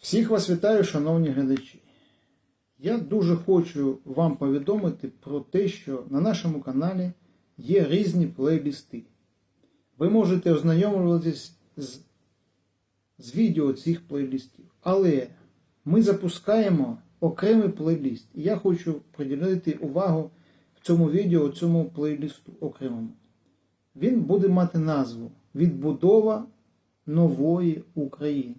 Всіх вас вітаю, шановні глядачі. Я дуже хочу вам повідомити про те, що на нашому каналі є різні плейлісти. Ви можете ознайомлюватись з, з відео цих плейлістів. Але ми запускаємо окремий плейліст. І я хочу приділити увагу в цьому відео цьому плейлісту окремому. Він буде мати назву Відбудова нової України.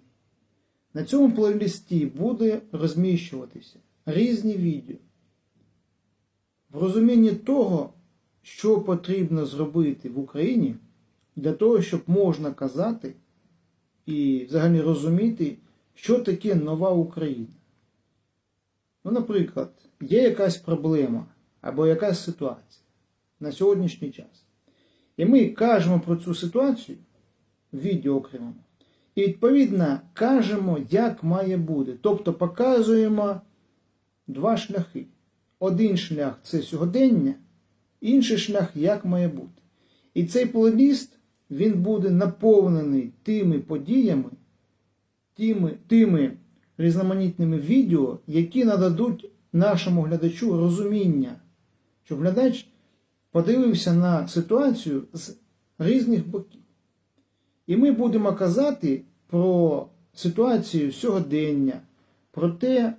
На цьому плейлісті буде розміщуватися різні відео в розумінні того, що потрібно зробити в Україні для того, щоб можна казати і взагалі розуміти, що таке нова Україна. Ну, наприклад, є якась проблема або якась ситуація на сьогоднішній час. І ми кажемо про цю ситуацію в відео окремому. І відповідно кажемо, як має бути. Тобто показуємо два шляхи. Один шлях це сьогодення, інший шлях як має бути. І цей плейліст він буде наповнений тими подіями, тими, тими різноманітними відео, які нададуть нашому глядачу розуміння, щоб глядач подивився на ситуацію з різних боків. І ми будемо казати про ситуацію сьогодення, про те,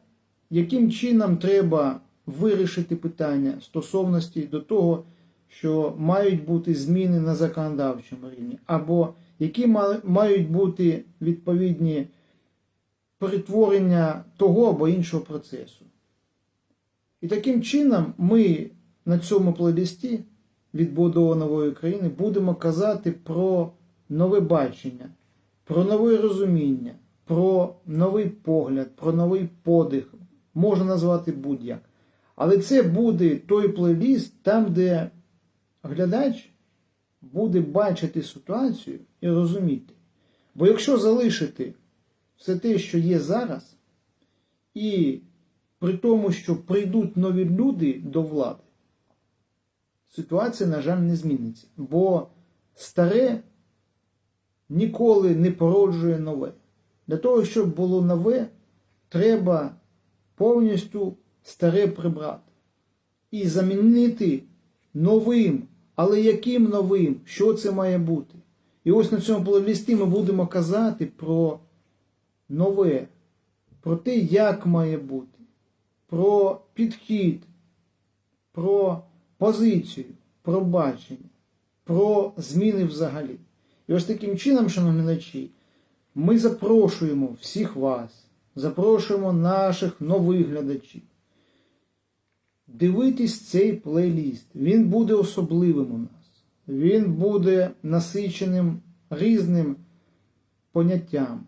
яким чином треба вирішити питання стосовності до того, що мають бути зміни на законодавчому рівні, або які мають бути відповідні перетворення того або іншого процесу. І таким чином ми на цьому плейлісті відбудова нової країни будемо казати про нове бачення, про нове розуміння, про новий погляд, про новий подих. Можна назвати будь-як. Але це буде той плейліст, там, де глядач буде бачити ситуацію і розуміти. Бо якщо залишити все те, що є зараз, і при тому, що прийдуть нові люди до влади, ситуація, на жаль, не зміниться. Бо старе ніколи не породжує нове. Для того, щоб було нове, треба повністю старе прибрати і замінити новим. Але яким новим? Що це має бути? І ось на цьому плейлісті ми будемо казати про нове, про те, як має бути, про підхід, про позицію, про бачення, про зміни взагалі. І ось таким чином, шановні глядачі, ми запрошуємо всіх вас, запрошуємо наших нових глядачів. Дивитись цей плейліст. Він буде особливим у нас. Він буде насиченим різним поняттям,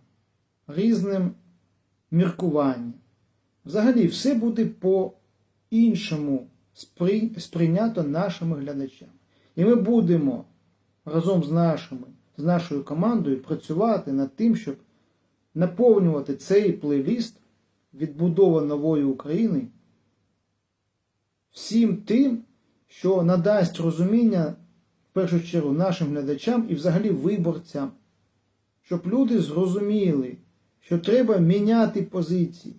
різним міркуванням. Взагалі, все буде по-іншому сприйнято нашими глядачами. І ми будемо разом з нашими з нашою командою працювати над тим, щоб наповнювати цей плейліст відбудова нової України всім тим, що надасть розуміння в першу чергу нашим глядачам і взагалі виборцям, щоб люди зрозуміли, що треба міняти позиції.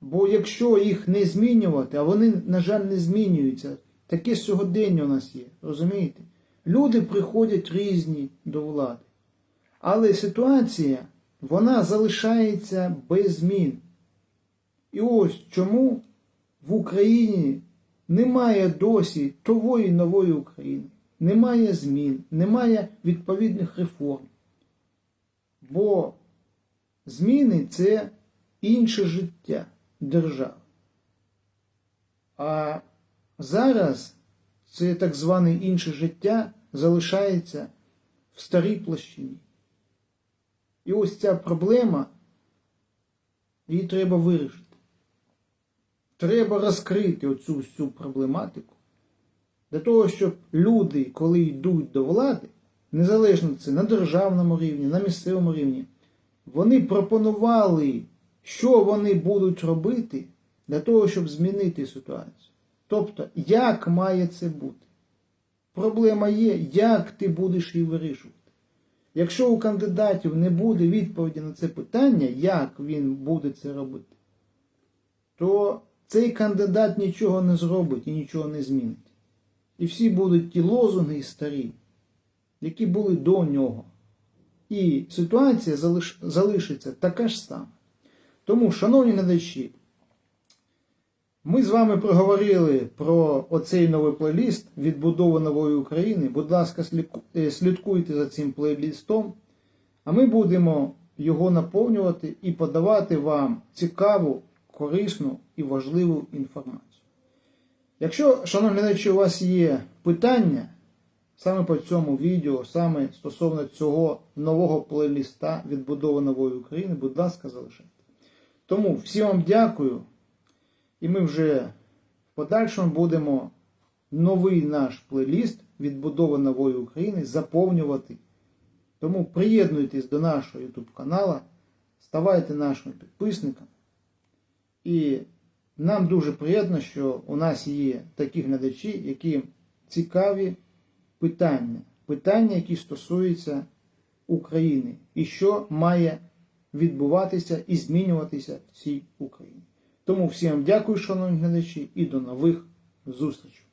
Бо якщо їх не змінювати, а вони, на жаль, не змінюються, таке сьогодення у нас є, розумієте? Люди приходять різні до влади. Але ситуація, вона залишається без змін. І ось чому в Україні немає досі тової нової України, немає змін, немає відповідних реформ. Бо зміни це інше життя держави. А зараз це так зване інше життя залишається в старій площині. І ось ця проблема, її треба вирішити. Треба розкрити оцю всю проблематику для того, щоб люди, коли йдуть до влади, незалежно це на державному рівні, на місцевому рівні, вони пропонували, що вони будуть робити для того, щоб змінити ситуацію. Тобто, як має це бути? Проблема є, як ти будеш її вирішувати. Якщо у кандидатів не буде відповіді на це питання, як він буде це робити, то цей кандидат нічого не зробить і нічого не змінить. І всі будуть ті лозунги старі, які були до нього. І ситуація залиш... залишиться така ж сама. Тому, шановні глядачі, ми з вами проговорили про оцей новий плейліст відбудова нової України. Будь ласка, е, слідкуйте за цим плейлістом, а ми будемо його наповнювати і подавати вам цікаву, корисну і важливу інформацію. Якщо, шановні глядачі, у вас є питання саме по цьому відео, саме стосовно цього нового плейліста відбудова нової України, будь ласка, залишайте. Тому всім вам дякую. І ми вже в подальшому будемо новий наш плейліст відбудова нової України заповнювати. Тому приєднуйтесь до нашого YouTube каналу, ставайте нашими підписниками. І нам дуже приємно, що у нас є такі глядачі, які цікаві питання. Питання, які стосуються України. І що має відбуватися і змінюватися в цій Україні. Тому всім дякую, шановні глядачі, і до нових зустрічей.